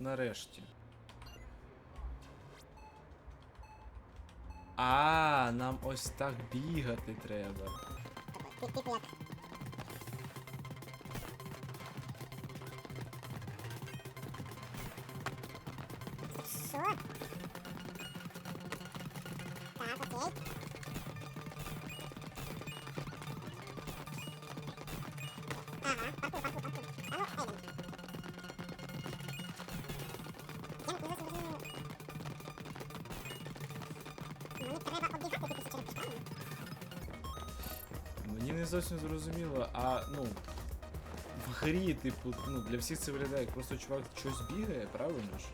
нарешті. А, нам ось так бігати треба. Мені не зовсім зрозуміло, а ну. В грі, типу, ну, для всіх це виглядає, як просто чувак щось бігає, правильно ж?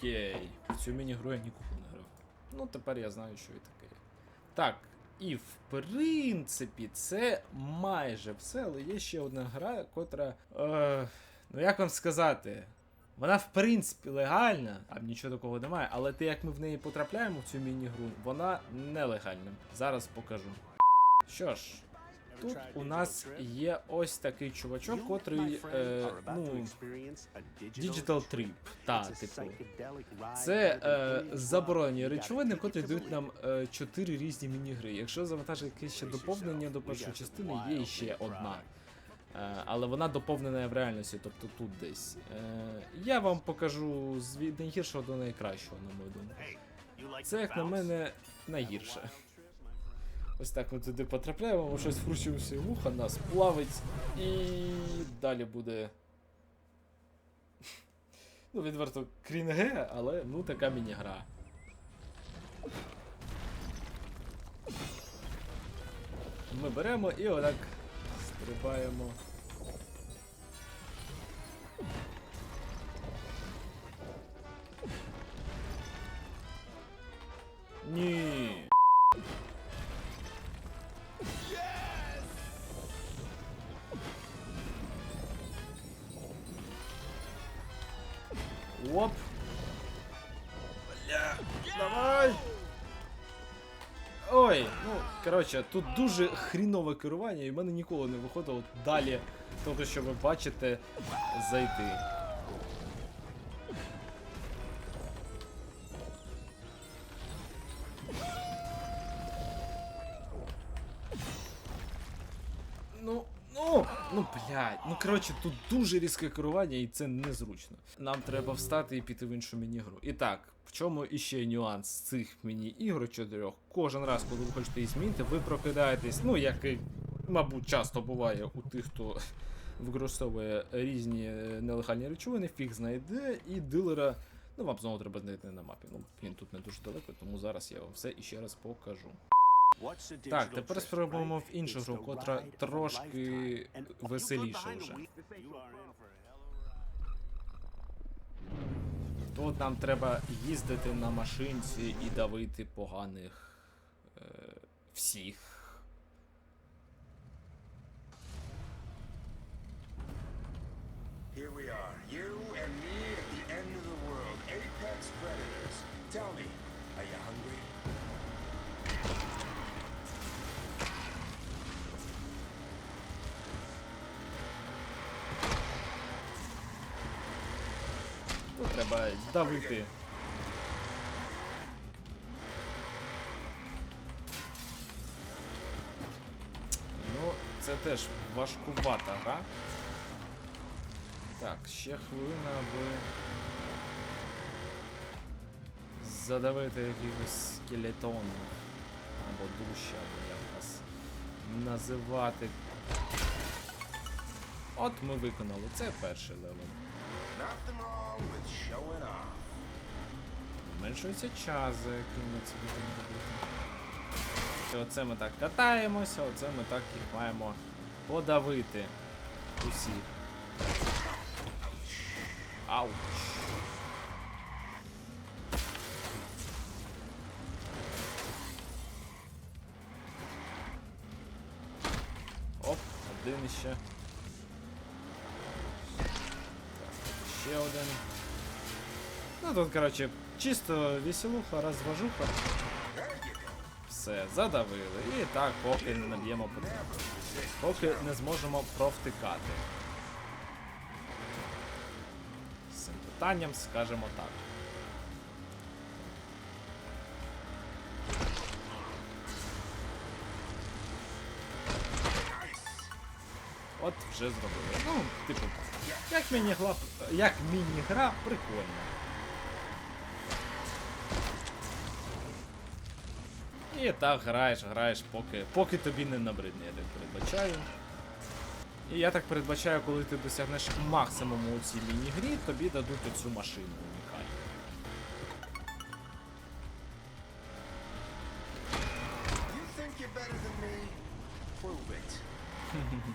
Окей. Цю міні-гру я ніколи не грав. Ну, тепер я знаю, що і таке. Так, і в принципі, це майже все, але є ще одна гра, котра. Е, ну як вам сказати? Вона в принципі легальна, там нічого такого немає, але те, як ми в неї потрапляємо в цю міні-гру, вона нелегальна. Зараз покажу. Що ж, тут у нас є ось такий чувачок, котрий. Е, ну, Digital Trip, та, типу. Це е, заборонені речовини, котрі дають нам е, чотири різні міні-гри. Якщо завантажити якесь ще доповнення до першої частини, є ще одна. Е, але вона доповнена в реальності, тобто тут десь. Е, я вам покажу з найгіршого до найкращого, на мою думку. Це, як на мене, найгірше. Ось так ми туди потрапляємо, ми щось вкручуємося вуха, нас плавить, і далі буде. Ну, відверто крінге, але ну така міні-гра. Ми беремо і отак стрибаємо. Ні. Оп. Бля, давай. Ой, ну, коротше, тут дуже хрінове керування, і в мене ніколи не виходило далі того, що ви бачите, зайти. Блядь. Ну, коротше, тут дуже різке керування і це незручно. Нам треба встати і піти в іншу міні-гру. І так, в чому іще нюанс цих міні-ігор чотирьох? Кожен раз, коли ви хочете їх змінити, ви прокидаєтесь, ну, як і, мабуть, часто буває у тих, хто використовує різні е, нелегальні речовини, фіг знайде, і дилера. Ну, вам знову треба знайти на мапі. Ну, він тут не дуже далеко, тому зараз я вам все іще раз покажу. Так, тепер спробуємо в іншу гру, котра трошки веселіша вже. Тут нам треба їздити на машинці і давити поганих е, всіх. Here we are, you and me at the end of the world, apex predators. Tell me, are you hungry? Тут треба давити. Ну, це теж важкувата гра. Так, ще хвилина, аби задавити якихось скелетонів. Або душі, або як вас називати. От ми виконали. Це перший левел. Зменшується час, за яким ми це будемо робити. Оце ми так катаємося, оце ми так їх маємо подавити. Усіх. Ауч. Оп, один. Так, ще один. Ну тут, коротше, чисто веселуха, розважуха. Все, задавили. І так, поки не наб'ємо потрібно. Поки не зможемо провтикати. З цим питанням скажемо так. От вже зробили. Ну, типу, як міні-гра, як міні-гра прикольна. І так граєш, граєш, поки, поки тобі не набридне, я так передбачаю. І я так передбачаю, коли ти досягнеш максимуму у цій міні-грі, тобі дадуть оцю машину унікальну.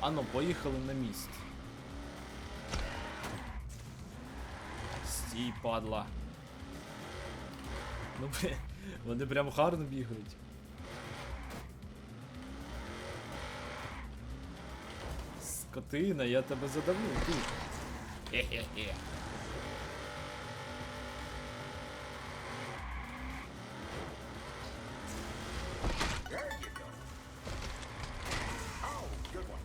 Ану, поїхали на міст. Стій, падла. Ну, блін, вони прям гарно бігають. Скотина, я тебе задавлю good one.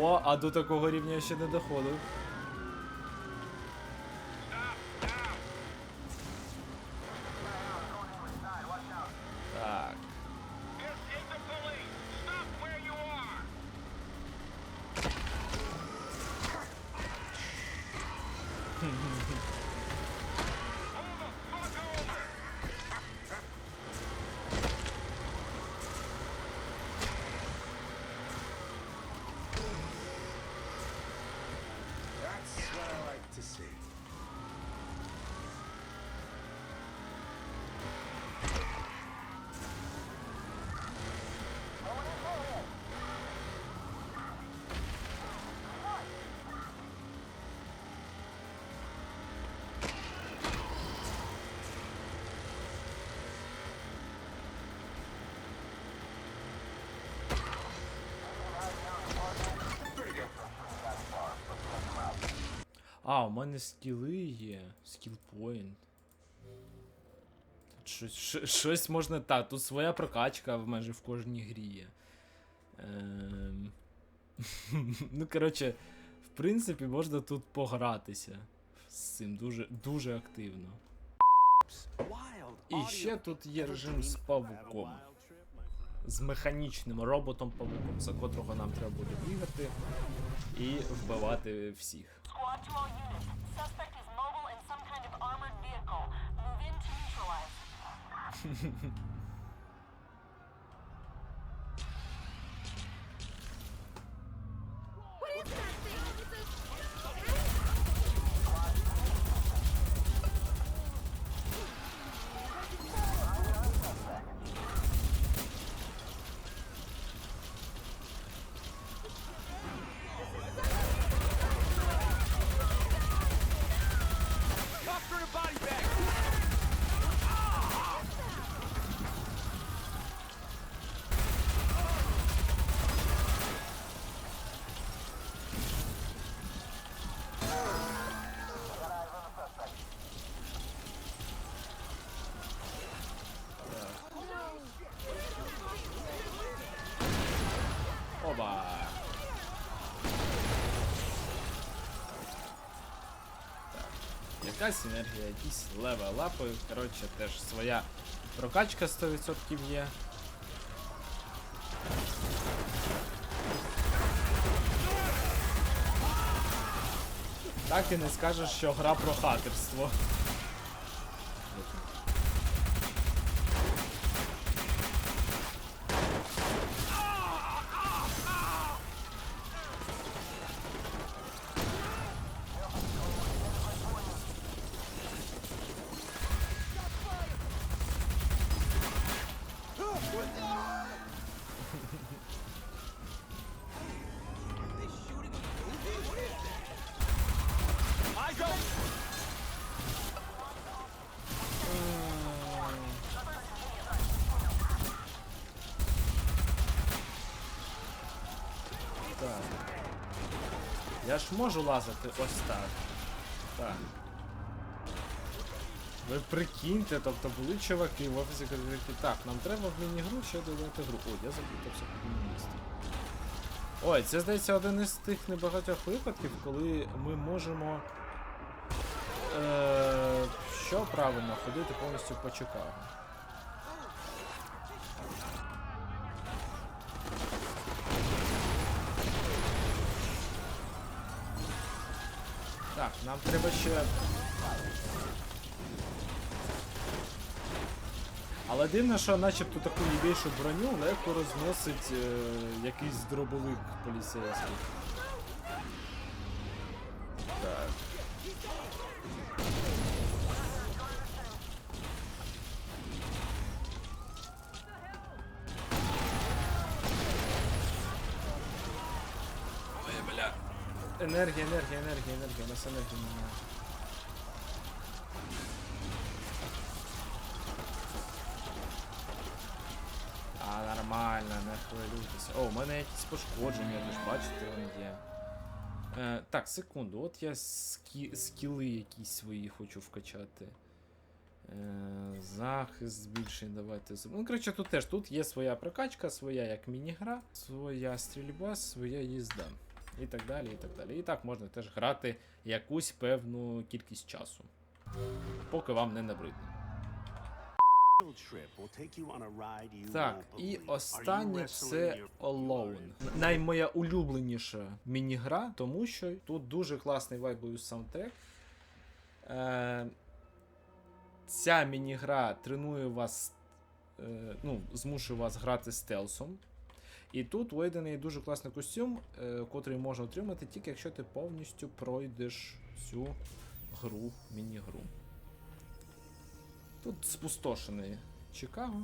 Ого, а до такого рівня я ще не доходив. А, у мене скіли є. Скіл point. Тут щось, щось можна. Так, тут своя прокачка в майже в кожній грі є. Ем... ну, коротше, в принципі, можна тут погратися з цим дуже, дуже активно. І ще тут є режим з павуком. З механічним роботом-павуком, за котрого нам треба буде бігати і вбивати всіх. To all units. Suspect is mobile in some kind of armored vehicle. Move in to neutralize. Якась енергія, якісь левелапи. Коротше, теж своя прокачка 100% є. Так і не скажеш, що гра про хакерство. Я ж можу лазити ось так. Так. Ви прикиньте, тобто були чуваки в офісі, такі, так, нам треба в міні-гру ще додати гру. О, я заплутався по місці. Ой, це здається один із тих небагатьох випадків, коли ми можемо. Е, що правильно, ходити повністю по Чикаго. Нам треба ще. Але дивно, що начебто таку більшу броню легко розносить е, якийсь дробовик поліцейський. Так. Енергія, енергія, енергія, енергія, у нас енергії немає. А, нормально, не хвилюйтеся. О, у мене якісь пошкодження, ви ж бачите, вони є. Е, так, секунду, от я скі... скіли якісь свої хочу вкачати. Е, захист збільшень, давайте. Ну, коротше, тут теж тут є своя прокачка, своя як міні-гра, своя стрільба, своя їзда. І так далі, і так далі. І так можна теж грати якусь певну кількість часу. Поки вам не набридне. Так, і останнє це Alone. Наймоя улюбленіша міні-гра, тому що тут дуже класний вайбовий саундтрек. Е, ця міні-гра тренує вас, е, ну, змушує вас грати стелсом. І тут є дуже класний костюм, е, котрий можна отримати тільки якщо ти повністю пройдеш цю гру, міні-гру. Тут спустошений Чикаго.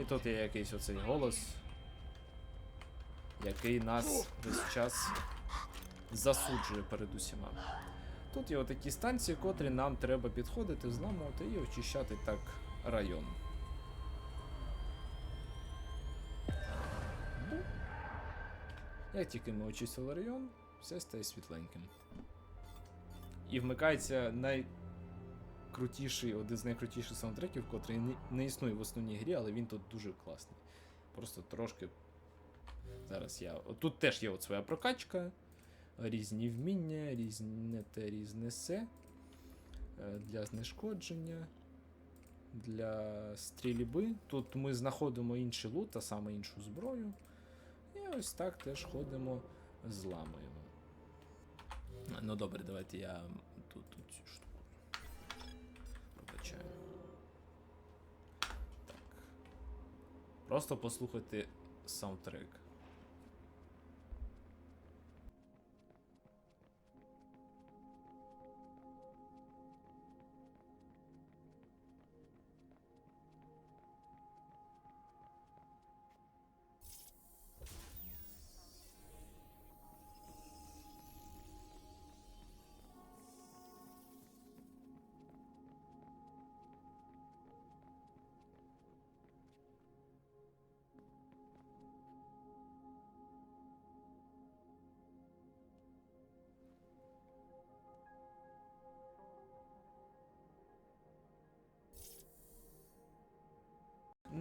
І тут є якийсь оцей голос, який нас весь час засуджує перед усіма. Тут є отакі станції, котрі нам треба підходити, зламувати і очищати так район. Як тільки ми очистили район, все стає світленьким. І вмикається найкрутіший, один з найкрутіших саундтреків, котрий не існує в основній грі, але він тут дуже класний. Просто трошки. Зараз я. Тут теж є от своя прокачка, різні вміння, різне те різне се. е, Для знешкодження, для стрільби. Тут ми знаходимо інший лут, а саме іншу зброю. І ось так теж ходимо, зламуємо. Ну добре, давайте я тут, цю штуку прокачаю. Так. Просто послухайте саундтрек.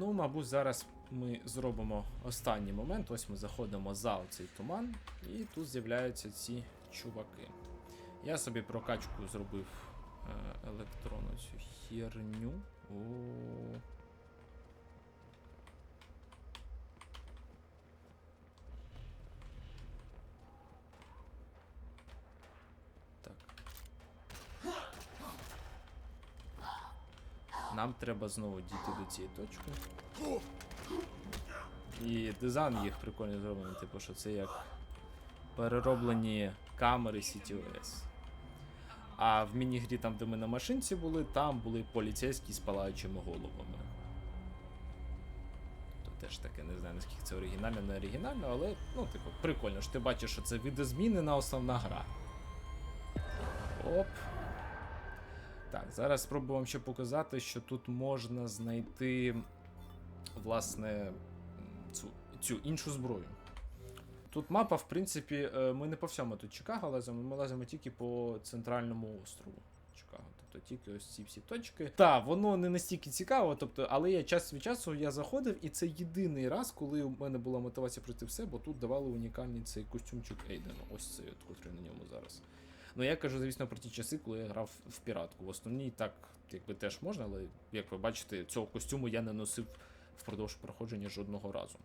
Ну, мабуть, зараз ми зробимо останній момент. Ось ми заходимо за оцей туман, і тут з'являються ці чуваки. Я собі прокачку зробив е, електронну цю херню. О. Нам треба знову дійти до цієї точки. І дизайн їх прикольно зроблений, типу, що це як перероблені камери CTOS. А в міні-грі, там, де ми на машинці були, там були поліцейські з палаючими головами. То теж таке, не знаю, наскільки це оригінально, не оригінально, але ну, типу, прикольно, що ти бачиш, що це видозмінена основна гра. Оп. Так, зараз спробую вам ще показати, що тут можна знайти власне, цю, цю іншу зброю. Тут мапа, в принципі, е, ми не по всьому тут Чикаго лазимо, ми лазимо тільки по центральному острову Чикаго. Тобто тільки ось ці всі точки. Так, воно не настільки цікаво, тобто, але я час від часу я заходив, і це єдиний раз, коли у мене була мотивація пройти все, бо тут давали унікальний цей костюмчик Ейдена. Ось цей, от, котрий на ньому зараз. Ну я кажу, звісно, про ті часи, коли я грав в піратку. В основній так, якби теж можна, але як ви бачите, цього костюму я не носив впродовж проходження жодного разу.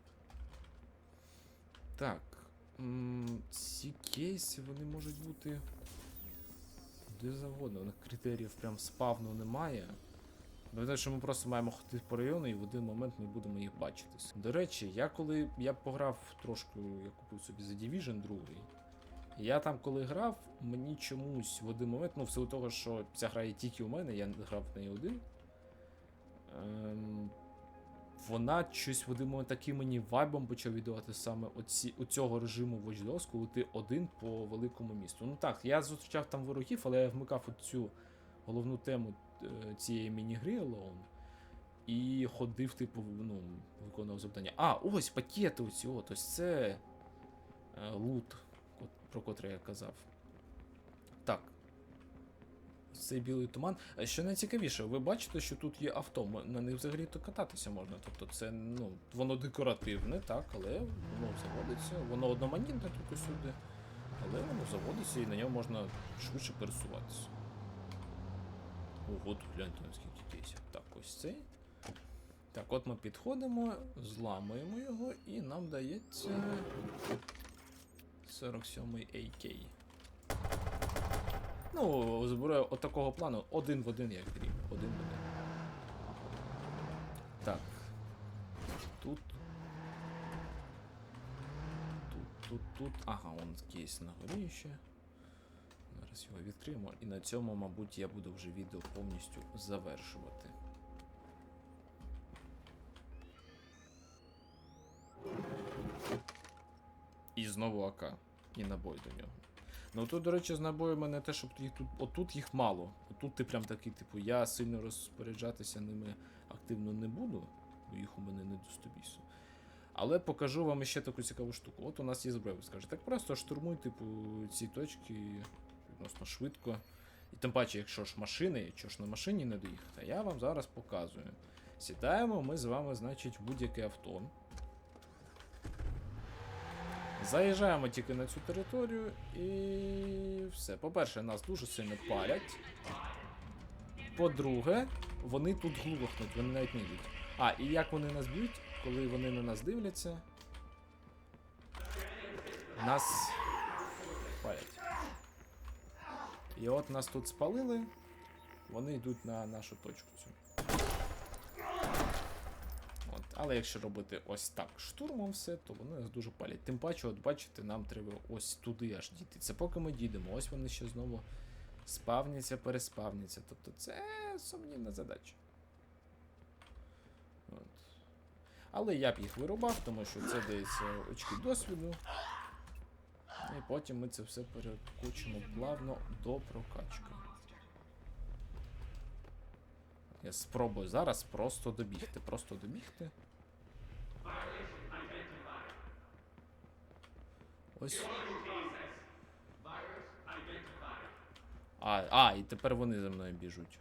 Так. Ці кейси вони можуть бути. Де завгодно, у них критеріїв прям спавну немає. Пам'ятаю, що ми просто маємо ходити по району і в один момент ми будемо їх бачитись. До речі, я коли я пограв трошки, я купив собі за Division 2. Я там коли грав, мені чомусь в один момент, ну, в силу того, що ця гра є тільки у мене, я грав в неї один. Ем, вона щось в один момент таким мені вайбом почав віддавати саме оці, у цього режиму Watch Dogs, коли ти один по великому місту. Ну так, я зустрічав там ворогів, але я вмикав цю головну тему е, цієї міні-гри Alone. І ходив, типу, ну, виконував завдання. А, ось пакети оці, от, ось це е, лут, про котрий я казав. Так. Цей білий туман. Е, Що найцікавіше, ви бачите, що тут є авто. На них взагалі то кататися можна. Тобто це, ну, воно декоративне, так, але воно заводиться. Воно одноманітне тут усюди. Але воно заводиться і на ньому можна швидше пересуватися. Ого, тут гляньте наскільки кейсів. Так, ось цей. Так, от ми підходимо, зламуємо його, і нам дається 47-й AK. Ну, зброя от плану один в один, як грім. Один в один. Так. Тут. Тут, тут, тут. Ага, он кейс на горі ще. Зараз його відкриємо. І на цьому, мабуть, я буду вже відео повністю завершувати. І знову АК. І набой до нього. Ну тут, до речі, з набоями не те, щоб їх тут. Отут їх мало. Отут ти прям такий, типу, я сильно розпоряджатися ними активно не буду, бо їх у мене не до 100. Але покажу вам ще таку цікаву штуку. От у нас є зброя, ви скажете, так просто штурмуй, типу, ці точки відносно швидко. І тим паче, якщо ж машини, якщо ж на машині не доїхати, я вам зараз показую. Сідаємо ми з вами, значить, в будь-яке авто. Заїжджаємо тільки на цю територію і все. По-перше, нас дуже сильно палять. По-друге, вони тут глухнуть, вони навіть не йдуть. А, і як вони нас б'ють, коли вони на нас дивляться. Нас палять. І от нас тут спалили. Вони йдуть на нашу точку цю. Але якщо робити ось так штурмом все, то вони нас дуже палять. Тим паче, от бачите, нам треба ось туди аж дійти. Це поки ми дійдемо, ось вони ще знову спавняться, переспавняться. Тобто це сумнівна задача. От. Але я б їх вирубав, тому що це дається очки досвіду. І потім ми це все перекочимо плавно до прокачки. Я спробую зараз просто добігти. Просто добігти. Ось. А, а, і тепер вони за мною біжуть.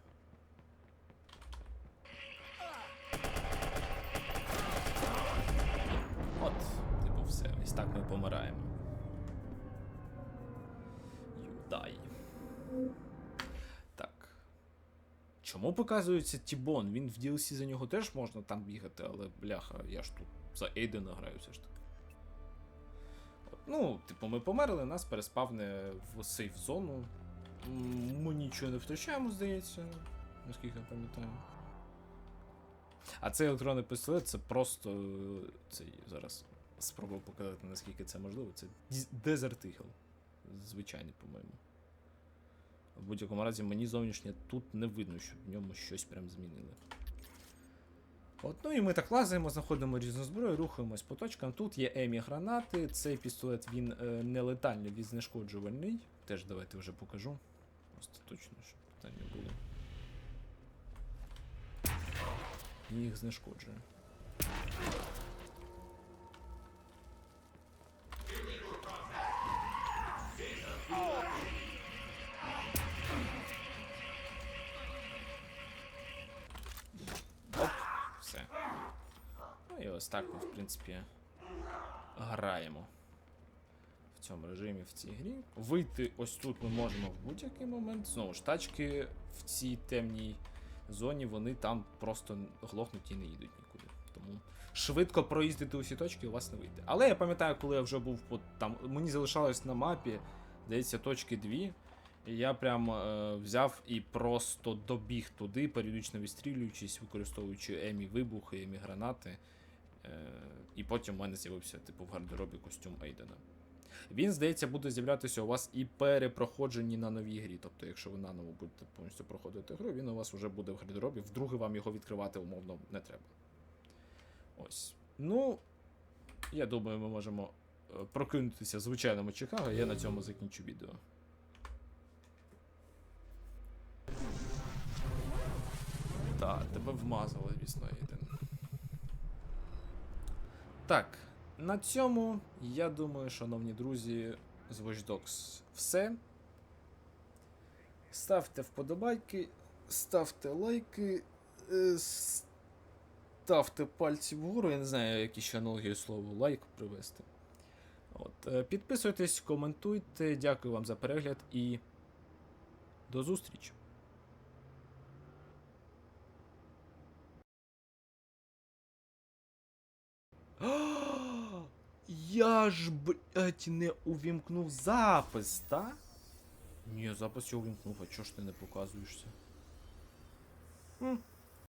От, типу, все. Ось так ми помираємо. Чому показується Тібон? Він в DLC за нього теж можна там бігати, але бляха, я ж тут за Ейдена граю все ж таки. Ну, типу, ми померли, нас переспавне в сейф зону. Ми нічого не втрачаємо, здається, наскільки я пам'ятаю. А цей електронний пістолет це просто. е, Цей зараз спробую показати, наскільки це можливо. Це Desert Eagle. Звичайний, по-моєму. В будь-якому разі мені зовнішнє тут не видно, що в ньому щось прям змінили. От, ну і ми так лазимо, знаходимо різну зброю, рухаємось по точкам. Тут є емі гранати. Цей пістолет він е, не він знешкоджувальний. Теж давайте вже покажу. Остаточно, щоб питань не було. Їх знешкоджує. Так ми, в принципі, граємо в цьому режимі в цій грі. Вийти ось тут ми можемо в будь-який момент. Знову ж тачки в цій темній зоні, вони там просто глохнуть і не їдуть нікуди. Тому швидко проїздити усі точки у вас не вийде. Але я пам'ятаю, коли я вже був там, мені залишалось на мапі, здається, точки дві. І я прям е, взяв і просто добіг туди, періодично відстрілюючись, використовуючи емі вибухи, емі гранати. Е, і потім в мене з'явився, типу, в гардеробі костюм Ейдена. Він, здається, буде з'являтися у вас і перепроходженні на новій грі. Тобто, якщо ви наново будете повністю проходити гру, він у вас вже буде в гардеробі. Вдруге вам його відкривати умовно не треба. Ось. Ну, я думаю, ми можемо е, прокинутися звичайному Чикаго. Я на цьому закінчу відео. Так, тебе вмазали, звісно, Ейден. Так, на цьому, я думаю, шановні друзі, з Watch Dogs все. Ставте вподобайки, ставте лайки, е, ставте пальці вгору. Я не знаю, які ще аналогії слову лайк привести. От, е, підписуйтесь, коментуйте. Дякую вам за перегляд і до зустрічі! А, Я ж, блядь, не увімкнув запис, та? Ні, запис я увімкнув, а чого ж ти не показуєшся? М,